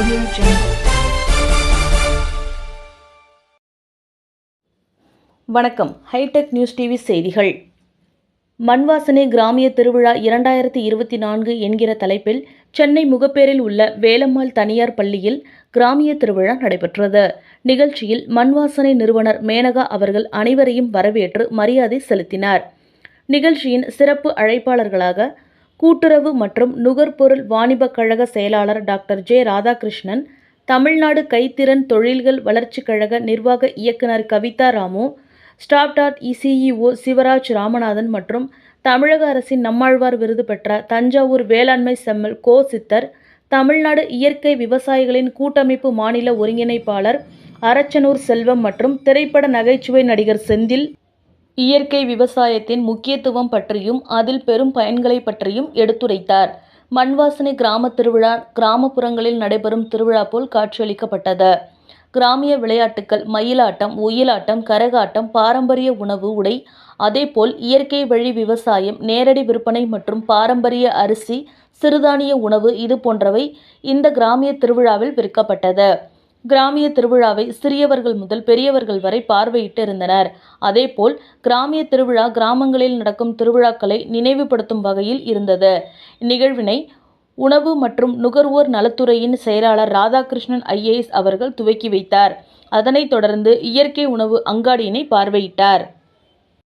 Audio Jungle. வணக்கம் hitech news TV செய்திகள். மண்வாசனை கிராமிய திருவிழா இரண்டாயிரத்தி இருபத்தி நான்கு என்கிற தலைப்பில் சென்னை முகப்பேரில் உள்ள வேலம்மாள் தனியார் பள்ளியில் கிராமிய திருவிழா நடைபெற்றது. நிகழ்ச்சியில் மண்வாசனை நிறுவனர் மேனகா அவர்கள் அனைவரையும் வரவேற்று மரியாதை செலுத்தினார். நிகழ்ச்சியின் சிறப்பு அழைப்பாளர்களாக கூட்டுறவு மற்றும் நுகர்பொருள் வாணிபக் கழக செயலாளர் டாக்டர் ஜே. ராதாகிருஷ்ணன் தமிழ்நாடு கைத்திறன் தொழில்கள் வளர்ச்சிக் கழக நிர்வாக இயக்குனர் கவிதா ராமு ஸ்டாப் டாட் இசிஇஓ சிவராஜ் ராமநாதன் மற்றும் தமிழக அரசின் நம்மாழ்வார் விருது பெற்ற தஞ்சாவூர் வேளாண்மை செம்மல் கோ. சித்தர் தமிழ்நாடு இயற்கை விவசாயிகளின் கூட்டமைப்பு மாநில ஒருங்கிணைப்பாளர் அரச்சனூர் செல்வம் மற்றும் திரைப்பட நகைச்சுவை நடிகர் செந்தில் இயற்கை விவசாயத்தின் முக்கியத்துவம் பற்றியும் அதில் பெரும் பயன்களை பற்றியும் எடுத்துரைத்தார். மண்வாசனை கிராம திருவிழா கிராமப்புறங்களில் நடைபெறும் திருவிழா போல் காட்சியளிக்கப்பட்டது. கிராமிய விளையாட்டுக்கள் மயிலாட்டம் ஒயிலாட்டம் கரகாட்டம் பாரம்பரிய உணவு உடை அதேபோல் இயற்கை வழி விவசாயம் நேரடி விற்பனை மற்றும் பாரம்பரிய அரிசி சிறுதானிய உணவு இது போன்றவை இந்த கிராமிய திருவிழாவில் விற்கப்பட்டது. கிராமிய திருவிழாவை சிறியவர்கள் முதல் பெரியவர்கள் வரை பார்வையிட்டு இருந்தனர் அதேபோல் கிராமிய திருவிழா கிராமங்களில் நடக்கும் திருவிழாக்களை நினைவுபடுத்தும் வகையில் இருந்தது. இந்நிகழ்வினை உணவு மற்றும் நுகர்வோர் நலத்துறையின் செயலாளர் ராதாகிருஷ்ணன் ஐஏஎஸ் அவர்கள் துவக்கி வைத்தார். அதனைத் தொடர்ந்து இயற்கை உணவு அங்காடியினை பார்வையிட்டார்.